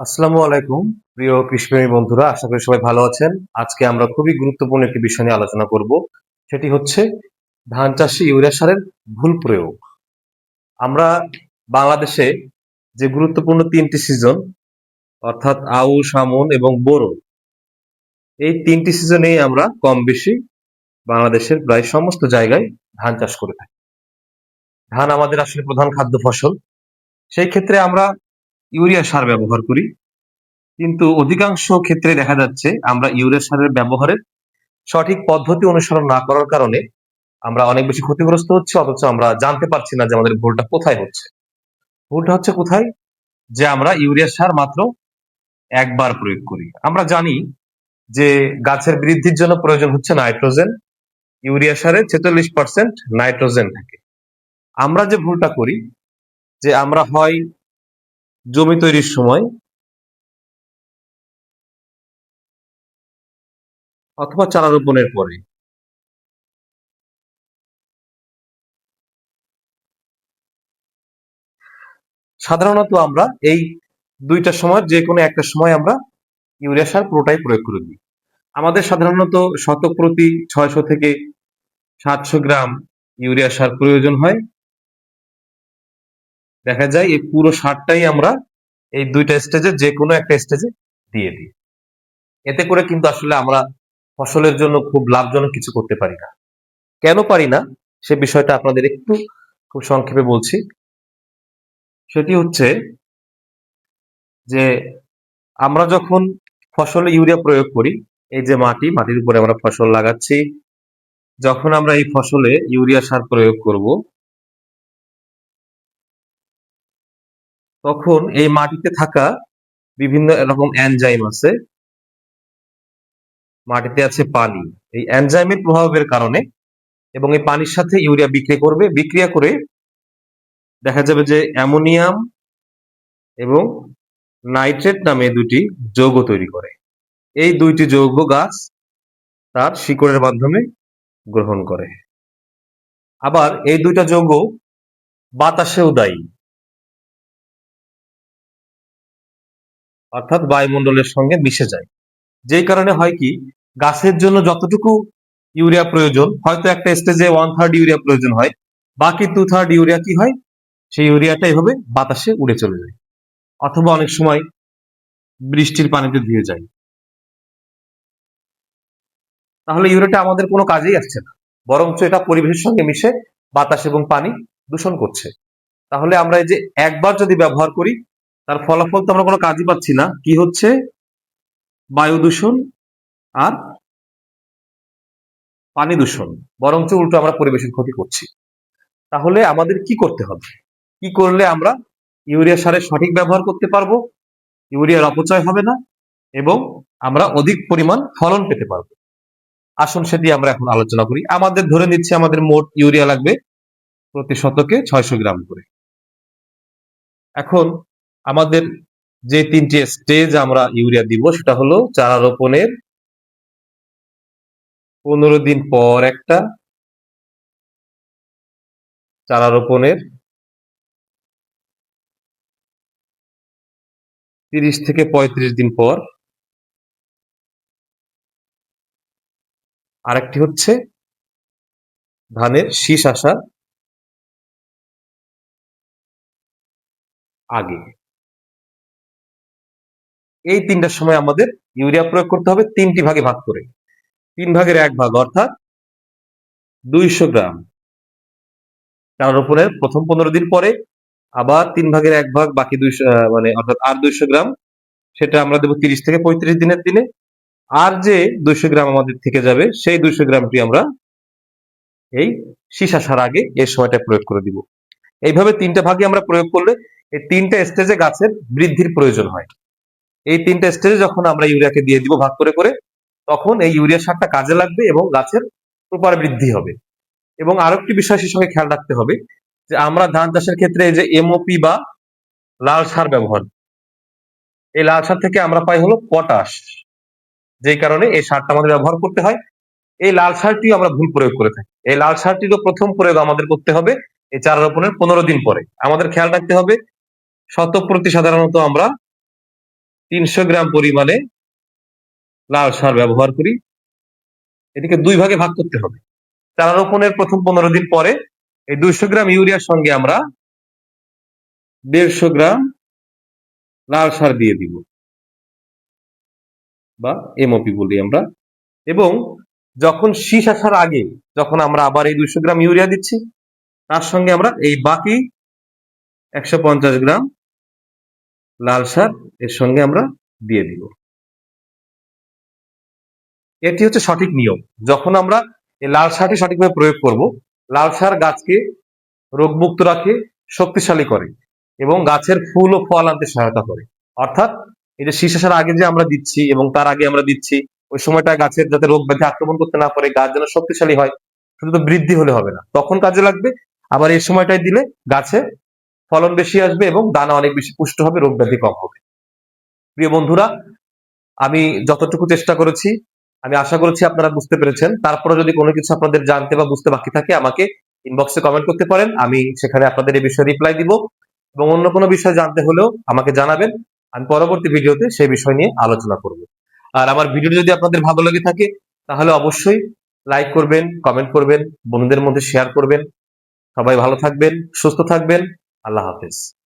আসসালামু আলাইকুম, প্রিয় কৃষ্ণী বন্ধুরা, আশা করি সবাই ভালো আছেন। আজকে আমরা খুবই গুরুত্বপূর্ণ একটি বিষয় নিয়ে আলোচনা করব। সেটি হচ্ছে ধান চাষে ইউরিয়া সারের ভুল প্রয়োগ। আমরা বাংলাদেশে যে গুরুত্বপূর্ণ তিনটি সিজন, অর্থাৎ আউ সামন এবং বোরো, এই তিনটি সিজনেই আমরা কম বেশি বাংলাদেশের প্রায় সমস্ত জায়গায় ধান চাষ করে থাকি। ধান আমাদের আসলে প্রধান খাদ্য ফসল। সেই ক্ষেত্রে আমরা ইউরিয়া সার ব্যবহার করি। কিন্তু অধিকাংশ ক্ষেত্রে দেখা যাচ্ছে আমরা ইউরিয়া সারের ব্যবহারের সঠিক পদ্ধতি অনুসরণ না করার কারণে আমরা অনেক বেশি ক্ষতিগ্রস্ত হচ্ছে, অথচ আমরা জানতে পারছি না যে আমাদের ভুলটা কোথায় হচ্ছে। ভুলটা হচ্ছে কোথায়? যে আমরা ইউরিয়া সার মাত্র একবার প্রয়োগ করি। আমরা জানি যে গাছের বৃদ্ধির জন্য প্রয়োজন হচ্ছে নাইট্রোজেন। ইউরিয়া সারে ছেচল্লিশ পার্সেন্ট নাইট্রোজেন থাকে। আমরা যে ভুলটা করি, যে আমরা হয় জমি তৈরির সময় অথবা চারা রোপণের পরে। সাধারণত আমরা এই দুইটা সময় যে কোনো একটা সময় আমরা ইউরিয়া সার পুরোটাই প্রয়োগ করে দিই। আমাদের সাধারণত শতক প্রতি ছয়শো থেকে সাতশো গ্রাম ইউরিয়া সার প্রয়োজন হয়। দেখা যায় এই পুরো সারটাই আমরা এই দুইটা স্টেজে যে কোনো একটা স্টেজে দিয়ে দিই। এতে করে কিন্তু আসলে আমরা ফসলের জন্য খুব লাভজনক কিছু করতে পারি না। কেন পারি না? সে বিষয়টা আপনাদের একটু খুব সংক্ষেপে বলছি। সেটি হচ্ছে যে আমরা যখন ফসলে ইউরিয়া প্রয়োগ করি, এই যে মাটি, মাটির উপরে আমরা ফসল লাগাচ্ছি, যখন আমরা এই ফসলে ইউরিয়া সার প্রয়োগ করব তখন এই মাটিতে থাকা বিভিন্ন রকম এনজাইম আছে। মাটিতে আছে পানি। এই এনজাইমের প্রভাবের কারণে এবং এই পানির সাথে ইউরিয়া বিক্রিয়া করবে। বিক্রিয়া করে দেখা যাবে যে অ্যামোনিয়াম এবং নাইট্রেট নামে দুটি যৌগ তৈরি করে। এই দুইটি যৌগ গাছ তার শিকড়ের মাধ্যমে গ্রহণ করে। আবার এই দুইটা যৌগ বাতাসেও দায়ী। অর্থাৎ বায়ুমণ্ডলের সঙ্গে মিশে যায়। যেই কারণে হয় কি, গাছের জন্য যতটুকু ইউরিয়া প্রয়োজন, হয়তো একটা স্টেজে ওয়ান থার্ড ইউরিয়া প্রয়োজন হয়, বাকি টু থার্ড ইউরিয়া কি হয়? সেই ইউরিয়াটা এভাবে বাতাসে উড়ে চলে যায়। অথবা অনেক সময় বৃষ্টির পানিতে ধুয়ে যায়। তাহলে ইউরিয়াটা আমাদের কোনো কাজেই আসছে না, বরঞ্চ এটা পরিবেশের সঙ্গে মিশে বাতাস এবং পানি দূষণ করছে। তাহলে আমরা এই যে একবার যদি ব্যবহার করি তার ফলাফল তো আমরা কোনো কাজই পাচ্ছি না। কি হচ্ছে? বায়ু দূষণ আর পানি দূষণ, বরঞ্চ উল্টো আমরা পরিবেশের ক্ষতি করছি। তাহলে আমাদের কি করতে হবে? কি করলে আমরা ইউরিয়া সারের সঠিক ব্যবহার করতে পারব? ইউরিয়ার অপচয় হবে না এবং আমরা অধিক পরিমাণ ফলন পেতে পারব। আসুন সেটি আমরা এখন আলোচনা করি। আমাদের ধরে নিচ্ছি আমাদের মোট ইউরিয়া লাগবে প্রতি শতকে ছয়শো গ্রাম করে। এখন আমাদের যে তিনটি স্টেজ আমরা ইউরিয়া দিব, সেটা হলো চারা রোপণের পনেরো দিন পর একটা, চারা রোপণের তিরিশ থেকে পঁয়ত্রিশ দিন পর। আরেকটি হচ্ছে ধানের শীষ আসার আগে। এই তিনটার সময় আমাদের ইউরিয়া প্রয়োগ করতে হবে তিনটি ভাগে ভাগ করে। তিন ভাগের এক ভাগ অর্থাৎ দুইশো গ্রাম। চারা রোপণের প্রথম পনেরো দিন পরে আবার তিন ভাগের এক ভাগ, বাকি দুইশো মানে অর্থাৎ আর দুইশো গ্রাম, সেটা আমরা দেবো তিরিশ থেকে পঁয়ত্রিশ দিনের দিনে। আর যে দুইশো গ্রাম আমাদের থেকে যাবে, সেই দুইশো গ্রামটি আমরা এই শীষ আসার আগে এই সময়টা প্রয়োগ করে দিব। এইভাবে তিনটা ভাগে আমরা প্রয়োগ করলে এই তিনটা স্টেজে গাছের বৃদ্ধির প্রয়োজন হয়। এই তিনটা স্টেজে যখন আমরা ইউরিয়াকে দিয়ে দিব ভাগ করে করে, তখন এই ইউরিয়া সারটা কাজে লাগবে এবং গাছের প্রপার বৃদ্ধি হবে। এবং আরও একটি বিষয় সে সঙ্গে খেয়াল রাখতে হবে যে আমরা ধান চাষের ক্ষেত্রে যে এমওপি বা লাল সার ব্যবহার এই লাল সার থেকে আমরা পাই হলো পটাশ, যেই কারণে এই সারটা আমাদের ব্যবহার করতে হয়। এই লাল সারটিও আমরা ভুল প্রয়োগ করে থাকি। এই লাল সারটিরও প্রথম প্রয়োগ আমাদের করতে হবে এই চারা রোপণের পনেরো দিন পরে। আমাদের খেয়াল রাখতে হবে শত প্রতি সাধারণত আমরা তিনশো গ্রাম পরিমাণে লাল সার ব্যবহার করি। এটিকে দুই ভাগে ভাগ করতে হবে। চারা রোপণের প্রথম পনেরো দিন পরে এই দুইশো গ্রাম ইউরিয়ার সঙ্গে আমরা দেড়শো গ্রাম লাল সার দিয়ে দিব বা এমওপি বলি আমরা। এবং যখন শীষ আসার আগে যখন আমরা আবার এই দুইশো গ্রাম ইউরিয়া দিচ্ছি, তার সঙ্গে আমরা এই বাকি একশো পঞ্চাশ গ্রাম লাল সার এর সঙ্গে আমরা দিয়ে দিব। এটি হচ্ছে সঠিক নিয়ম। যখন আমরা এই লাল সারটি সঠিকভাবে প্রয়োগ করব, লাল সার গাছকে রোগমুক্ত রাখে, শক্তিশালী করে এবং গাছের ফুল ও ফল আনতে সহায়তা করে। অর্থাৎ এই যে শীষ আসার আগে যে আমরা দিচ্ছি এবং তার আগে আমরা দিচ্ছি, ওই সময়টা গাছের যাতে রোগ ব্যাধি আক্রমণ করতে না পারে, গাছ যেন শক্তিশালী হয়, শুধু তো বৃদ্ধি হলে হবে না। তখন কাজে লাগবে, আবার এই সময়টায় দিলে গাছে ফলন বেশি আসবে এবং দানা অনেক বেশি পুষ্ট হবে, রোগ ব্যাধি কম হবে। প্রিয় বন্ধুরা, আমি যতটুকু চেষ্টা করেছি, আমি আশা করছি আপনারা বুঝতে পেরেছেন। তারপরে যদি কোনো কিছু আপনাদের জানতে বা বুঝতে বাকি থাকে, আমাকে ইনবক্সে কমেন্ট করতে পারেন। আমি সেখানে আপনাদের এই বিষয়ে রিপ্লাই দিব। এবং অন্য কোনো বিষয় জানতে হলেও আমাকে জানাবেন। আমি পরবর্তী ভিডিওতে সেই বিষয় নিয়ে আলোচনা করব। আর আমার ভিডিও যদি আপনাদের ভালো লেগে থাকে, তাহলে অবশ্যই লাইক করবেন কমেন্ট করবেন, বন্ধুদের মধ্যে শেয়ার করবেন। সবাই ভালো থাকবেন, সুস্থ থাকবেন। আল্লাহ হাফেজ।